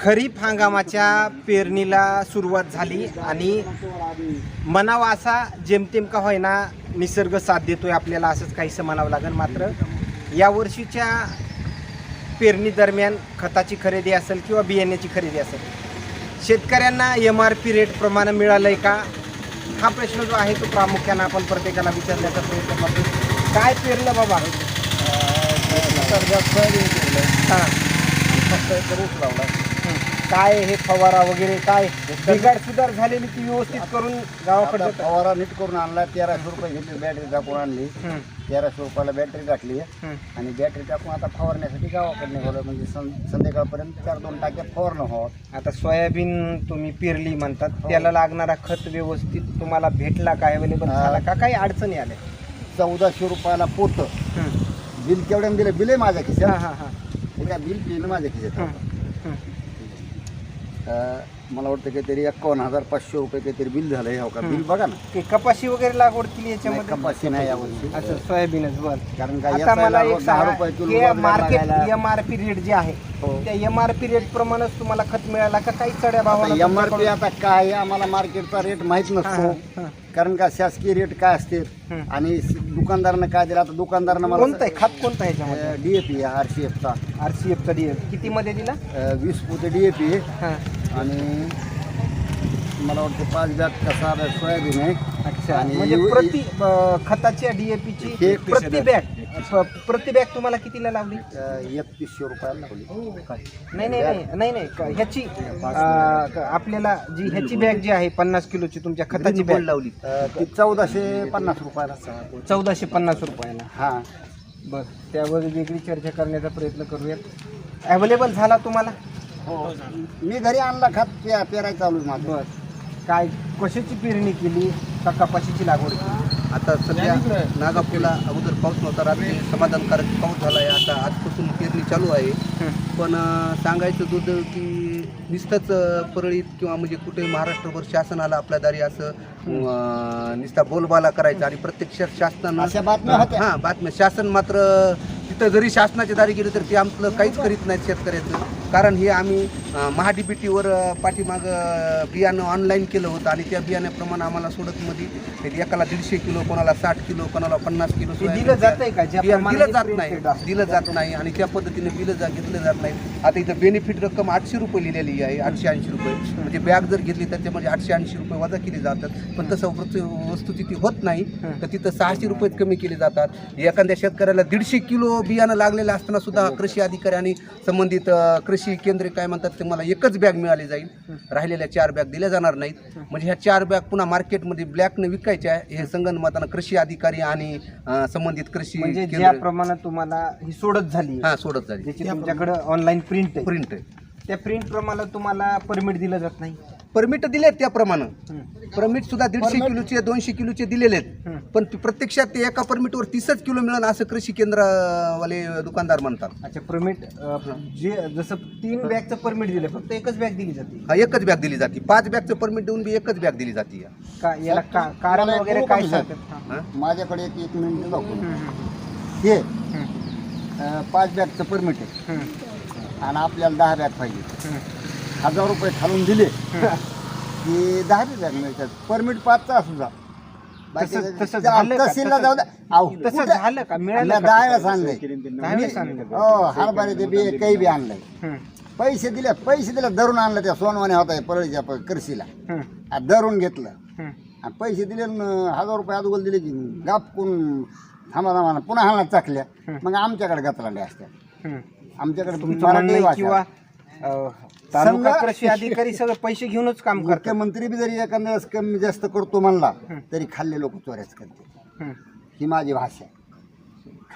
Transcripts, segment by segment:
खरीप हंगामाच्या पेरणीला सुरुवात झाली आणि मनावा असा जेमतेम का होईना निसर्ग साथ देतोय आपल्याला असंच काहीसं म्हणावं लागेल. मात्र या वर्षीच्या पेरणी दरम्यान खताची खरेदी असेल किंवा बियाण्याची खरेदी असेल शेतकऱ्यांना एम आर पी रेट प्रमाणे मिळालंय का? हा प्रश्न जो आहे तो प्रामुख्यानं आपण प्रत्येकाला विचारण्याचा प्रयत्न करतो काय पेरलं बाबा? हां. फक्त एक रोप लावला. काय हे फवारा वगैरे काय? बिघाड सुधार झालेली ती व्यवस्थित करून गावाकडे फवारा नीट करून आणला तेराशे रुपये घेतली बॅटरी टाकून आणली. हं, तेराशे रुपयाला बॅटरी टाकली. हं. आणि बॅटरी टाकून आता फवारण्यासाठी गावाकडे निघालो म्हणजे संध्याकाळपर्यंत चार दोन टाक्या फवारणं व्हावं. आता सोयाबीन तुम्ही पेरली म्हणतात त्याला लागणारा खत व्यवस्थित तुम्हाला भेटला का? अवेलेबल हा. झाला का? काही अडचणी आल्या? चौदाशे रुपयाला पोतं. हं. बिल केवढ्यानं दिलं? बिल आहे माझ्या हा खिशात. हा हा हे. काय बिल बिल माझ्या खिशात मला वाटतं काहीतरी एकावन्न हजार पाचशे रुपये काहीतरी बिल झालं हे हो का बिल बघा ना. ते कपाशी वगैरे लागवड केली नाही, याच्यामध्ये कपाशी नाही यावर्षी अच्छा सोयाबीनच बर. कारण का आता याचा मला एक दहा सांगा रुपये किलो मार्केट लागायला- एम आर पी रेट जे आहे हो. त्या एम आर पी रेट प्रमाणेच तुम्हाला खत मिळाला का काही चढ्या भावाला एम आर पी आता काय आहे, आम्हाला मार्केटचा रेट माहीत नसतो. हा, हा. कारण का शासकीय रेट काय असते. आणि स- दुकानदारानं काय दिलं? आता दुकानदारानं कोणतं मला आहे? खात कोणतं आहे याच्यामध्ये? डीएपी आर सी एफचा आर सी एफचा डी किती मध्ये दिला? वीस पोते डीएपी हां. आणि मला वाटतं पाच बॅग कसा सोयाबीन आहे. अच्छा आणि म्हणजे यु- प्रति अं, खताच्या डीएपीची हे प्रति बॅग प- प्रति बॅग तुम्हाला कितीला लावली? एकतीसशे रुपयाला लावली. नाही नाही नाही नाही नाही क- ह्याची अं, क- आपल्याला जी ह्याची बॅग जी आहे पन्नास किलोची तुमच्या खताची बॅग. लावली. अं, ती चौदाशे पन्नास रुपयाला चौदाशे पन्नास रुपयाला. हां. बर त्यावर वेगळी चर्चा करण्याचा प्रयत्न करूयात. अवेलेबल झाला तुम्हाला? हो. मी घरी आणला खात पे पेरायचं चालू आहे माझं. काय कशाची पेरणी केली? का कपाशीची लागवड केली? आता सध्या नागापूरला अगोदर पाऊस नव्हता रात्री समाधानकारक पाऊस झाला आहे. आता आजपासून पेरणी चालू आहे. पण अं, सांगायचं होतं की नुसतंच अं, परळीत किंवा म्हणजे कुठे महाराष्ट्रभर शासनाला आपल्या दारी असं अं, नुसता बोलबाला करायचा आणि प्रत्यक्ष शासनानं अशा बातम्या होत्या. हां बातम्या. शासन मात्र तिथं जरी शासनाच्या दारी गेलं तर ते आमचं काहीच करीत नाहीत शेतकऱ्याचं. कारण हे आम्ही महाडीबीटीवर पाठीमाग बियाणं ऑनलाईन केलं होतं आणि त्या बियाण्याप्रमाणे आम्हाला सोडतमध्ये एकाला दीडशे किलो कोणाला साठ किलो कोणाला पन्नास किलो दिलं का? बियाणं प्रमाणे दिलं जात नाही. दिलं जात नाही आणि त्या पद्धतीने बिलं जा घेतलं जात नाही. आता इथं बेनिफिट रक्कम आठशे रुपये लिहिलेली आहे आठशे ऐंशी रुपये. म्हणजे बॅग जर घेतली त्याच्यामध्ये आठशे ऐंशी रुपये वजा केले जातात. पण तसं वस्तू- वस्तुस्थिती होत नाही. तर तिथं सहाशे रुपये कमी केले जातात. एखाद्या शेतकऱ्याला दीडशे किलो बियाणं लागलेलं असताना सुद्धा कृषी अधिकारी आणि संबंधित अं, कृषी केंद्रे काय म्हणतात ते मला एकच बॅग मिळाली जाईल. राहिलेल्या चार बॅग दिल्या जाणार नाहीत. म्हणजे ह्या चार बॅग पुन्हा मार्केटमध्ये ब्लॅकनं विकायच्या हे संगणमतानं कृषी अधिकारी आणि अं, संबंधित कृषी म्हणजे ज्या केंद्र प्रमाणात तुम्हाला ही सोडत झाली हा सोडत जाईल ज्याची तुमच्याकडे ऑनलाईन प्रिंट आहे. प्रिंट आहे. त्या प्रिंट प्रमाणे तुम्हाला परमिट दिलं जात नाही. परमिट दिलेत त्याप्रमाणे. परमिट सुद्धा दीडशे किलोचे दोनशे किलोचे दिलेले आहेत. पण ते प्रत्यक्षात ते एका परमिटवर तीसच किलो मिळेल असं कृषी केंद्रवाले दुकानदार म्हणतात. अच्छा परमिट जे जसं तीन बॅगचं परमिट दिलं फक्त एकच बॅग दिली जाते. हा एकच बॅग दिली जाते. पाच बॅगचं परमिट देऊन बी एकच बॅग दिली जाते. का याला का कारण वगैरे काय? सांगतात? माझ्याकडे एक एक मिनिट हं, पाच बॅगचं परमिट आहे. आणि आपल्याला दहा बॅग पाहिजे. हजार रुपये खालून दिले की दहा बी बॅग मिळतात परमिट पाचचा असू जा? तहसीलला जाऊ झालं का? मिळालं? दहा सांगलंय. हो हरभरे ते बी काही बी आणलंय पैसे दिले पैसे दिले धरून आणलं त्या सोनवाने होता परळीच्या करशीला आ, धरून घेतलं. आणि पैसे दिले न हजार रुपये अगोदर दिले की गापकून थांबा थांबा पुन्हा हाणा चाकल्या मग आमच्याकडे गतरांडे असतात हं. आमच्याकडे तुमचं मराठी म्हणणं आहे भाषा. किंवा अं, तालुका समजा- कृषी अधिकारी सगळं पैसे घेऊनच काम करतात मुख्यमंत्री बी जरी एखाद्या वेळेस कमी जास्त करतो म्हणला. तरी खाल्ले लोक चोऱ्याच करते हं. ही माझी भाषा आहे.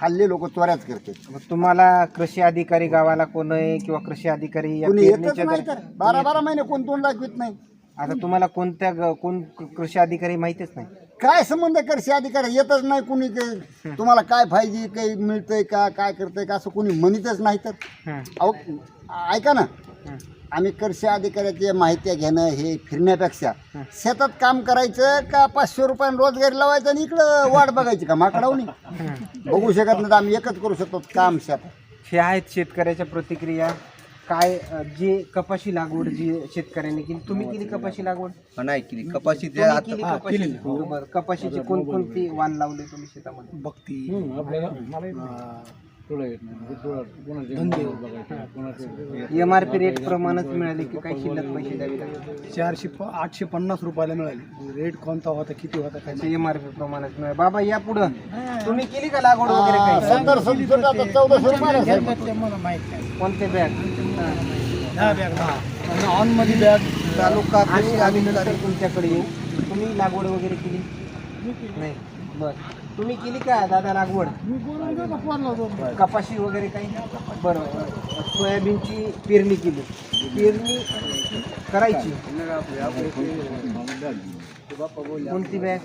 खाल्ले लोक चोऱ्याच करते मग तुम्हाला कृषी अधिकारी गावाला कोण आहे किंवा कृषी अधिकारी या कुणी येतच पेरणीच्या नाही तर दर- बारा बारा महिने कोण तोंड दाखवित नाही आता तुम्हाला कोणत्या ग- कोण क- कृषी अधिकारी माहितीच नाही काय संबंध कृषी अधिकारी? येतच नाही कुणी काही तुम्हाला काय पाहिजे काही मिळतंय का काय करतंय का असं कोणी म्हणतच नाही तर. अहो ऐका ना. आम्ही कृषी अधिकाऱ्याची माहिती घेणं हे फिरण्यापेक्षा शेतात काम करायचं का पाचशे रुपयानं रोजगारी लावायचं आणि इकडं वाट बघायची का? माकडावणी. बघू शकत नाही तर आम्ही एकच करू शकतो काम शेतात. हे आहेत शेतकऱ्याच्या प्रतिक्रिया. काय अ, जे कपाशी लागवड जी शेतकऱ्यांनी केली तुम्ही केली कपाशी लागवड नाही केली कपाशी जे तुम्ही आता केली कपाशी बरं कपाशीचे कोणकोणते वाण लावले तुम्ही शेतामध्ये बघती एम आर पी रेट प्रमाणच मिळाले की काही शिल्लक पैसे द्यावे लागले चारशे प- आठशे पन्नास रुपयाला मिळाली रेट कोणता होता किती होता काय एम आर पी प्रमाणच मिळाले बाबा या पुढं तुम्ही केली का लागवड वगैरे काही चौदाशे साहेब. कोणते बॅग दहा बॅग आणि ऑनमध्ये बॅग तालुका कृषी अधिकारी तुमच्याकडे येऊ. तुम्ही लागवड वगैरे केली? नाही. बर. तुम्ही केली का दादा लागवड? कपाशी वगैरे काही? बरं. सोयाबीनची पेरणी केली. पेरणी करायची. कोणती बॅग?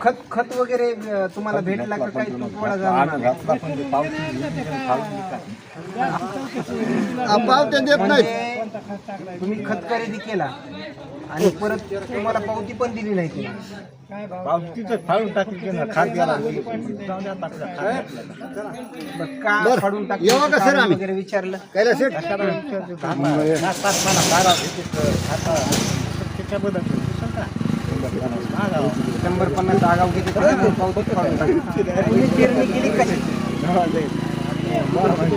खत खत वगैरे अं, तुम्हाला भेटला का काही तुटवडा झाला देत म्हणजे तुम्ही खत खरेदी केला आणि परत तुम्हाला पावती पण दिली नाही तिने. बरं, का बरं, फाडून टाकलं? येऊ का सर कारण आम्ही? वगैरे विचारलं. कैला सेठ? शंभर पन्नास आगाव किती टाकली. पेरणी केली कशी?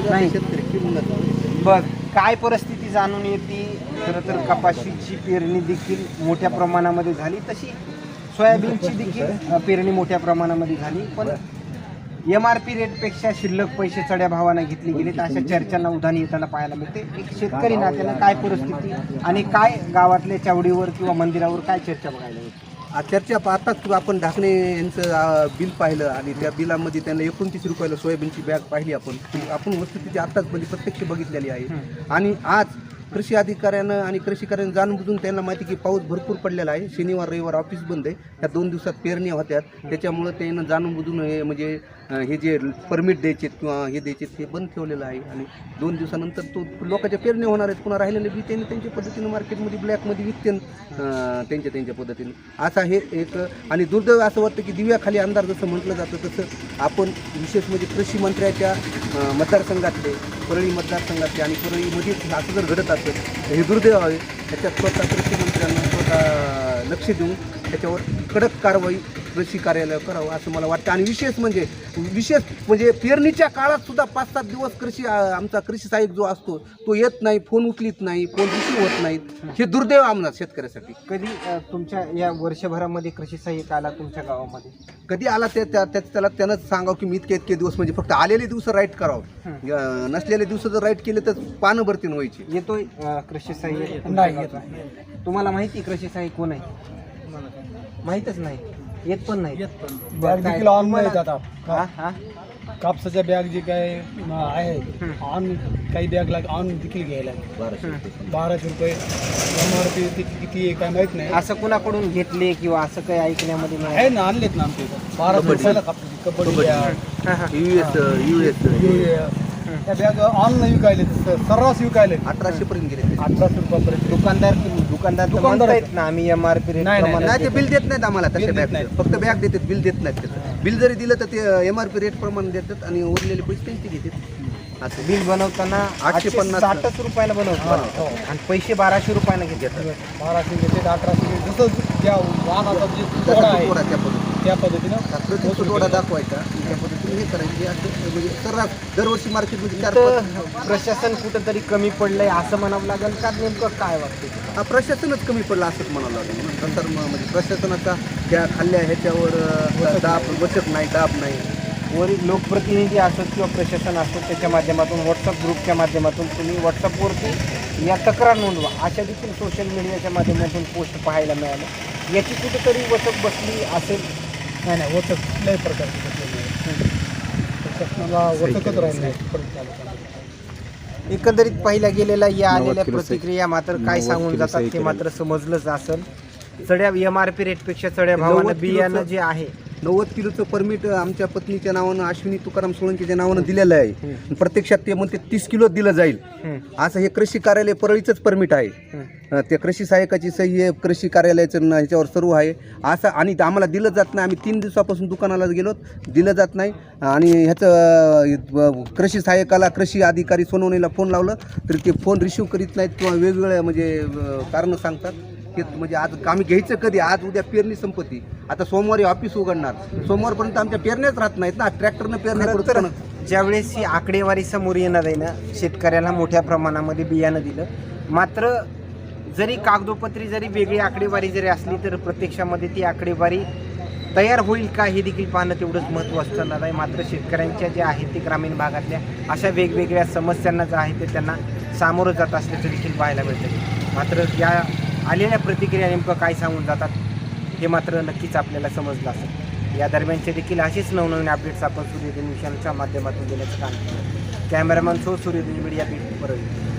नाही. बर काय परिस्थिती जाणून येते खरं तर कपाशीची पेरणी देखील मोठ्या प्रमाणामध्ये झाली. तशी सोयाबीनची देखील पेरणी मोठ्या प्रमाणामध्ये झाली पण एम आर पी रेटपेक्षा शिल्लक पैसे चढ्या भावानं घेतली गेली तर अशा चर्चांना उधाण येताना पाहायला मिळते. एक शेतकरी नात्यानं काय परिस्थिती आणि काय गावातल्या चावडीवर किंवा मंदिरावर काय चर्चा बघायला मिळते? चर्चा पाहताच आपण ढाकणे यांचं बिल पाहिलं आणि त्या बिलामध्ये त्यांना एकोणतीस रुपयाला सोयाबीनची बॅग पाहिली आपण. आपण वस्तू तिची आत्ताच म्हणजे प्रत्यक्ष बघितलेली आहे. आणि आज कृषी अधिकाऱ्यानं आणि कृषीकाऱ्यानं जाणून बुजून त्यांना माहिती की पाऊस भरपूर पडलेला आहे. शनिवार रविवार ऑफिस बंद आहे. त्या दोन दिवसात पेरण्या होत्यात. त्याच्यामुळं त्यानं जाणून बुजून हे म्हणजे हे जे परमिट द्यायचे किंवा हे द्यायचे हे बंद ठेवलेलं आहे. आणि दोन दिवसानंतर तो लोकांच्या पेरणी होणार आहेत. पुन्हा राहिलेले बी त्यांनी त्यांच्या पद्धतीनं मार्केटमध्ये ब्लॅकमध्ये विकते त्यांच्या त्यांच्या पद्धतीनं. असा हे एक आणि दुर्दैव असं वाटतं की दिव्याखाली अंधार जसं म्हटलं जातं तसं आपण विशेष म्हणजे कृषी मंत्र्याच्या मतदारसंघातले परळी मतदारसंघातले आणि परळीमध्ये असं जर घडत असेल तर हे दुर्दैव आहे. त्याच्यात स्वतः कृषी मंत्र्यांना स्वतः लक्ष देऊन त्याच्यावर कडक कारवाई कृषी कार्यालय करावं असं मला वाटतं. आणि विशेष म्हणजे विशेष म्हणजे पेरणीच्या काळात सुद्धा पाच सात दिवस कृषी आमचा कृषी सहाय्यक जो असतो तो येत नाही फोन उचलीत नाही फोन रिसीव होत नाहीत हे दुर्दैव आमना शेतकऱ्यासाठी. कधी तुमच्या या वर्षभरामध्ये कृषी सहाय्यक आला तुमच्या गावामध्ये? कधी आला ते त्या त्या- त्याला त्यानंच सांगावं की मी इतके इतके दिवस म्हणजे फक्त आलेले दिवस राईट करावं. नसलेले दिवस जर राईट केले तर पानं भरतीन व्हायची. येतोय कृषी सहाय्यक? नाही येत तुम्हाला माहिती कृषी सहाय्यक कोण आहे? माहीतच नाही. येत पण नाही. बॅग बरं, काय देखील ऑन नाही तुम्हाला- येत हा आता हा. कापसाच्या बॅग जे काय आहे ऑन काही बॅग लाग ऑन देखील घ्यायला बाराशे रुपये. एम आर पी किती आहे काय माहीत नाही. असं कुणाकडून घेतले किंवा असं काही ऐकण्यामध्ये मिळालं? आहे ना आणलेत ना आमच्या इथं. बाराशे रुपयाला कापसाची कबड्डी बॅग हा. युएस युएस त्या बॅग ऑन विकायले सर्रास विकायले अठराशे पर्यंत गेले. अठराशे रुपयापर्यंत. दुकानदार दुकानदार तर दुकानदार म्हणतायत ना आम्ही एम आर पी रेट नाही, नाही, ते बिल देत नाहीत आम्हाला तसे देत बॅग नाहीत. फक्त बॅग देतात बिल देत नाहीत त्याचं बिल जरी दिलं तर ते एम आर पी रेट प्रमाणे देतात आणि उरलेले पैसे त्यांचे घेतात. असं. बिल बनवताना आठशे पन्नास साठच रुपयाला बनवतो हो. आणि पैसे बाराशे रुपयाला घेतात. बाराशे घेते अठराशे घेते जसं ज्या वाहनाचा जे तोडा तो आहे तोडा त्या पद्धतीने. त्या तोडा दाखवायचा. त्या हे करायचे. असं म्हणजे सर्रास दरवर्षी मार्केटमध्ये चार तर प्रशासन कुठंतरी कमी पडलंय असं म्हणावं लागेल का? नेमकं काय वाटतं हा प्रशासनच कमी पडलं असंच म्हणावं लागेल म्हणून नंतर मग म्हणजे प्रशासनाचा त्या खाल्ल्या ह्याच्यावर अं, दाब बचत नाही दाब नाही. वरील लोकप्रतिनिधी असोत किंवा प्रशासन असो त्याच्या माध्यमातून व्हॉट्सअप ग्रुपच्या माध्यमातून तुम्ही व्हॉट्सअपवरती या तक्रार नोंदवा. अशा देखील सोशल मीडियाच्या माध्यमातून पोस्ट पाहायला मिळाल्या याची कुठेतरी वचक बसली असेल? नाही नाही वचक कुठल्याही प्रकारची नाही. शासनाला वचकच राहिली नाही. परत चालू एकंदरीत पाहिल्या गेलेल्या या आलेल्या प्रतिक्रिया मात्र काय सांगून जातात ते मात्र समजलंच असेल. चढ्या एम आर पी रेटपेक्षा चढ्या भावानं बियाणं जे आहे नव्वद किलोचं परमिट आमच्या पत्नीच्या नावानं अश्विनी तुकाराम सोळंकीच्या नावानं दिलेलं आहे. प्रत्यक्षात ते म्हणते तीस किलो दिलं जाईल. असं हे कृषी कार्यालय परळीचंच परमिट आहे. ते कृषी सहाय्यकाची सही आहे कृषी कार्यालयाचं न- ह्याच्यावर सर्व आहे. असं आणि आम्हाला दिलं जात नाही. आम्ही तीन दिवसापासून दुकानाला गेलो दिलं जात नाही. आणि ह्याचं कृषी सहाय्यकाला कृषी अधिकारी सोनवणीला फोन लावलं तरी ते फोन रिसिव्ह करीत नाहीत किंवा वेगवेगळ्या म्हणजे कारणं सांगतात. की म्हणजे आज आम्ही घ्यायचं कधी? आज उद्या पेरणी संपत्ती. आता सोमवारी ऑफिस उघडणार. सोमवारपर्यंत आमच्या पेरण्याच राहत नाहीत ना. ट्रॅक्टरनं पेरण्या करतो. ज्यावेळेस ही आकडेवारी समोर येणार आहे ना शेतकऱ्याला मोठ्या प्रमाणामध्ये बियाणं दिलं. मात्र जरी कागदोपत्री जरी वेगळी आकडेवारी जरी असली तर प्रत्यक्षामध्ये ती आकडेवारी तयार होईल का हे देखील पाहणं तेवढंच महत्त्व असणार आहे. मात्र शेतकऱ्यांच्या ज्या आहेत ते ग्रामीण भागातल्या अशा वेगवेगळ्या समस्यांना जे आहे ते त्यांना सामोरं जात असल्याचं देखील पाहायला मिळतं मात्र या आलेल्या प्रतिक्रिया नेमकं काय सांगून जातात हे मात्र नक्कीच आपल्याला समजलं असेल. या दरम्यानचे देखील असेच नवनवीन अपडेट्स आपण सूर्यदिन मिशनच्या माध्यमातून देण्याचं काम केलं. कॅमेरामॅन सो सूर्यदिन मीडिया बीट परळी